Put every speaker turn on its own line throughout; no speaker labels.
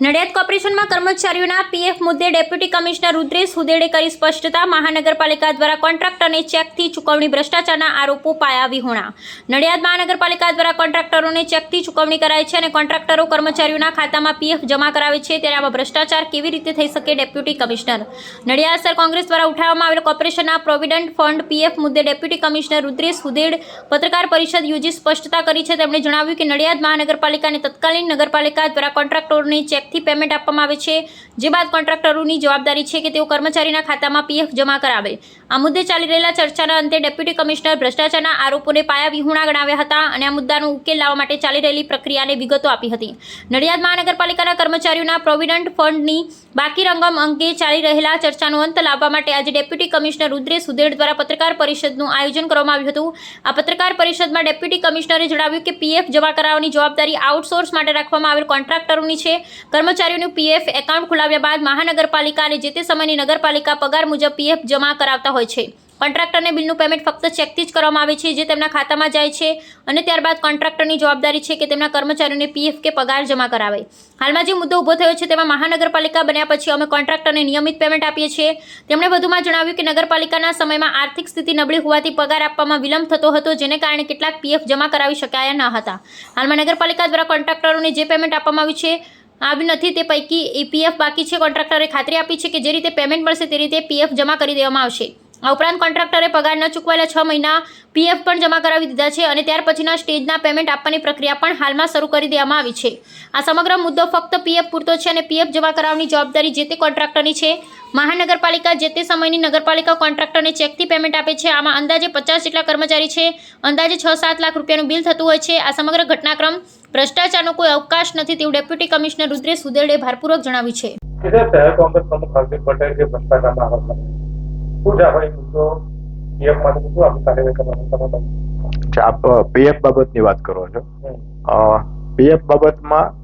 નડિયાદ કોર્પોરેશનમાં કર્મચારીઓના પીએફ મુદ્દે deputy commissioner Rudresh હુદેડે કરી સ્પષ્ટતા મહાનગરપાલિકા દ્વારા કોન્ટ્રાક્ટરને ચેકથી ચૂકવણી ભ્રષ્ટાચારના આરોપો પાયા વિહોણા. નડિયાદ મહાનગરપાલિકા દ્વારા કોન્ટ્રાક્ટરોને ચેકથી ચૂકવણી કરાય છે અને કોન્ટ્રાક્ટરો કર્મચારીઓના ખાતામાં પીએફ જમા કરાવે છે ત્યારે આમાં ભ્રષ્ટાચાર કેવી રીતે થઈ શકે deputy commissioner? Nadiad sir Congress દ્વારા ઉઠાવવામાં આવેલ કોર્પોરેશનના પ્રોવિડન્ટ ફંડ પીએફ મુદ્દે ડેપ્યુટી કમિશનર રુદ્રેશ હુદેડ પત્રકાર પરિષદ યોજી સ્પષ્ટતા કરી છે. તેમણે જણાવ્યું કે નડિયાદ મહાનગરપાલિકાને તત્કાલીન નગરપાલિકા દ્વારા કોન્ટ્રાક્ટરોને ચેકથી પેમેન્ટ આપવામાં આવે છે. જે બાદ કોન્ટ્રાક્ટરોની જવાબદારી છે કે તેઓ કર્મચારીના ખાતામાં પીએફ જમા કરાવે. આ મુદ્દે ચાલી રહેલા ચર્ચાના અંતે ડેપ્યુટી કમિશનર ભ્રષ્ટાચારના આરોપોને પાયા વિહુણા ગણાવ્યા હતા અને આ મુદ્દાનો ઉકેલ લાવવા માટે ચાલી રહેલી પ્રક્રિયાને વિગતો આપી હતી. નડિયાદ મહાનગરપાલિકાના કર્મચારીઓના પ્રોવિડન્ટ ફંડની બાકી રંગમ અંગે ચાલી રહેલા ચર્ચાનો અંત લાવવા માટે આજે ડેપ્યુટી કમિશનર રુદ્રેશ સુદેડ દ્વારા પત્રકાર પરિષદનું આયોજન કરવામાં આવ્યું હતું. આ પત્રકાર પરિષદમાં ડેપ્યુટી કમિશનરે જણાવ્યું કે પીએફ જમા કરાવવાની જવાબદારી આઉટસોર્સ માટે રાખવામાં આવેલ કોન્ટ્રાક્ટરોની છે. કર્મચારીઓનું પીએફ એકાઉન્ટ ખોલાવ્યા બાદ મહાનગરપાલિકા અને જે તે સમયની નગરપાલિકા પગાર મુજબ પીએફ જમા કરાવતા હોય છે. કોન્ટ્રાક્ટરને બિલનું પેમેન્ટ ફક્ત ચેકથી જ કરવામાં આવે છે, જે તેમના ખાતામાં જાય છે અને ત્યારબાદ કોન્ટ્રાક્ટરની જવાબદારી છે કે તેમના કર્મચારીઓને પીએફ કે પગાર જમા કરાવે. હાલમાં જે મુદ્દો ઊભો થયો છે તેમાં મહાનગરપાલિકા બન્યા પછી અમે કોન્ટ્રાક્ટરને નિયમિત પેમેન્ટ આપીએ છીએ. તેમણે વધુમાં જણાવ્યું કે નગરપાલિકાના સમયમાં આર્થિક સ્થિતિ નબળી હોવાથી પગાર આપવામાં વિલંબ થતો હતો, જેને કારણે કેટલાક પીએફ જમા કરાવી શકાયા ન હતા. હાલમાં નગરપાલિકા દ્વારા કોન્ટ્રાક્ટરોને જે પેમેન્ટ આપવામાં આવ્યું છે આવ્યું નથી તે પૈકી ઈપીએફ બાકી છે. કોન્ટ્રાક્ટરે ખાતરી આપી છે કે જે રીતે પેમેન્ટ મળશે તે રીતે પીએફ જમા કરી દેવામાં આવશે. આ ઉપરાંત કોન્ટ્રાક્ટરે પગાર ન ચૂકવાયેલા છ મહિના પીએફ પણ જમા કરાવી દીધા છે અને ત્યાર પછીના સ્ટેજના પેમેન્ટ આપવાની પ્રક્રિયા પણ હાલમાં શરૂ કરી દેવામાં આવી છે. આ સમગ્ર મુદ્દો ફક્ત પીએફ પૂરતો છે અને પીએફ જમા કરાવવાની જવાબદારી જે તે કોન્ટ્રાક્ટરની છે. મહાનગરપાલિકા જે તે સમયની નગરપાલિકા કોન્ટ્રાક્ટરને ચેકથી પેમેન્ટ આપે છે. આમાં અંદાજે પચાસ જેટલા કર્મચારી છે. અંદાજે છ સાત લાખ રૂપિયાનું બિલ થતું હોય છે. આ સમગ્ર ઘટનાક્રમ ભ્રષ્ટાચારનો કોઈ અવકાશ નથી તેવું ડેપ્યુટી કમિશનર રુદ્રેશ સુદેડે ભારપૂર્વક જણાવ્યું છે.
આપ પીએફ બાબતની વાત કરો છો. પીએફ બાબતમાં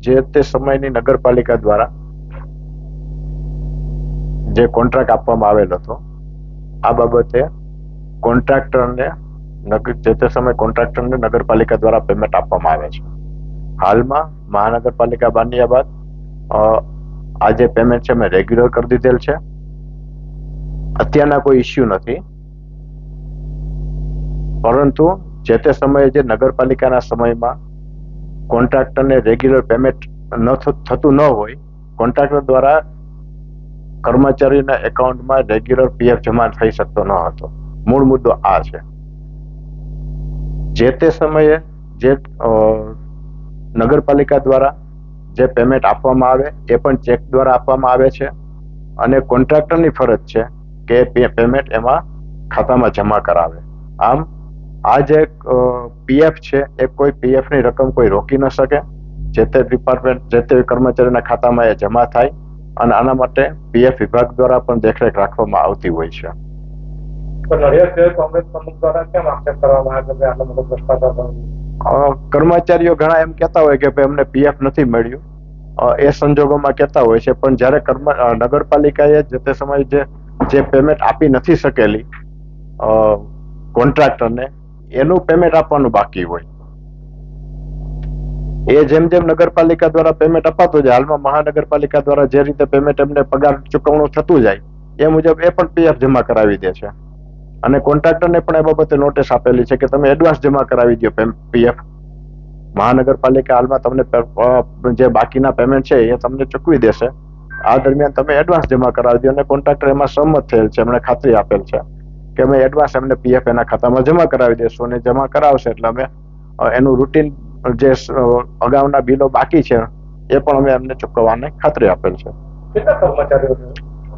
જે તે સમયની નગરપાલિકા દ્વારા જે કોન્ટ્રાક્ટ આપવામાં આવેલ હતો આ બાબતે કોન્ટ્રાક્ટરને નગર જે તે સમય કોન્ટ્રાક્ટરને નગરપાલિકા દ્વારા પેમેન્ટ આપવામાં આવે છે હાલમાં મહાનગરપાલિકા બાંધ્યા બાદ આ જે પેમેન્ટ છે મેં રેગ્યુલર કરી દીધેલ છે અત્યારના કોઈ ઇસ્યુ નથી. પરંતુ જે તે સમયે જે નગરપાલિકાના સમયમાં કોન્ટ્રાક્ટરને રેગ્યુલર પેમેન્ટ ન થતું ન હોય કોન્ટ્રાક્ટર દ્વારા કર્મચારીના એકાઉન્ટમાં રેગ્યુલર પીએફ જમા થઈ શકતો ન હતો. મૂળ મુદ્દો આ છે. જે તે સમયે જે નગરપાલિકા દ્વારા જે પેમેન્ટ આપવામાં આવે, એ પણ ચેક દ્વારા આપવામાં આવે છે. અને કોન્ટ્રાક્ટરની ફરજ છે કે પેમેન્ટ એમાં ખાતામાં જમા કરાવે. આમ આ જે પીએફ છે એ કોઈ પીએફની રકમ કોઈ રોકી ન શકે. જે તે ડિપાર્ટમેન્ટ જે તે કર્મચારીના ખાતામાં એ જમા થાય અને આના માટે પીએફ વિભાગ દ્વારા પણ દેખરેખ રાખવામાં આવતી હોય છે. કર્મચારીઓ ઘણા એમ કહેતા હોય કે ભાઈ અમને પીએફ નથી મળ્યું. એ સંજોગોમાં કહેતા હોય છે પણ જ્યારે કર્મ નગરપાલિકાએ જે તે સમયે જે જે પેમેન્ટ આપી નથી શકેલી કોન્ટ્રાક્ટરને એનું પેમેન્ટ આપવાનું બાકી હોય. એ જેમ જેમ નગરપાલિકા દ્વારા પેમેન્ટ અપાતું જાય, હાલમાં મહાનગરપાલિકા દ્વારા જે રીતે પેમેન્ટ એમને પગાર ચૂકવણું થતું જાય, એ મુજબ એ પણ પીએફ જમા કરાવી દે છે. અને કોન્ટ્રાક્ટરને પણ એ બાબતે નોટિસ આપેલી છે કે તમે એડવાન્સ જમા કરાવી દો પીએફ મહાનગરપાલિકા હાલમાં તમને જે બાકીના પેમેન્ટ છે એ તમને ચૂકવી દેશે. આ દરમિયાન તમે એડવાન્સ જમા કરાવી દો અને કોન્ટ્રાક્ટર એમાં સંમત થયેલ છે એમણે ખાતરી આપેલ છે કે અમે એડવાન્સ એમને પીએફ એના ખાતામાં જમા કરાવી દઈશું અને જમા કરાવશે એટલે અમે એનું રૂટીન જે અગાઉના બિલો બાકી છે એ પણ અમે એમને ચૂકવવાની ખાતરી આપેલ છે.
કર્મચારીઓ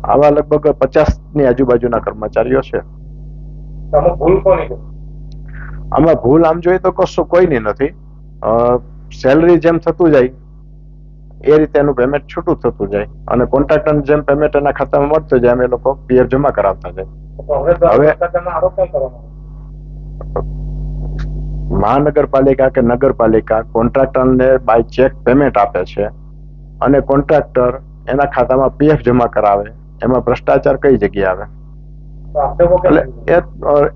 આવા લગભગ પચાસની આજુબાજુના કર્મચારીઓ છે.
આમાં ભૂલ છે?
આમાં ભૂલ આમ જોઈએ તો કશું કોઈની નથી. સેલરી જેમ થતું જાય એ રીતે એનું પેમેન્ટ છૂટું થતું જાય અને કોન્ટ્રાક્ટર જેમ પેમેન્ટ એના ખાતામાં મળતું જાય એમ એ લોકો પીએફ જમા કરાવતા જાય. હવે-? મહાનગરપાલિકા કે નગરપાલિકા કોન્ટ્રાક્ટરને બાય ચેક પેમેન્ટ આપે છે અને કોન્ટ્રાક્ટર એના ખાતામાં પીએફ જમા કરાવે એમાં ભ્રષ્ટાચાર કઈ જગ્યાએ આવે? એટલે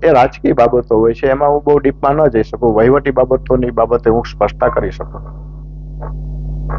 એ રાજકીય બાબતો હોય છે એમાં હું બહુ ડીપમાં ન જઈ શકું વહીવટી બાબતોની બાબતે હું સ્પષ્ટતા કરી શકું.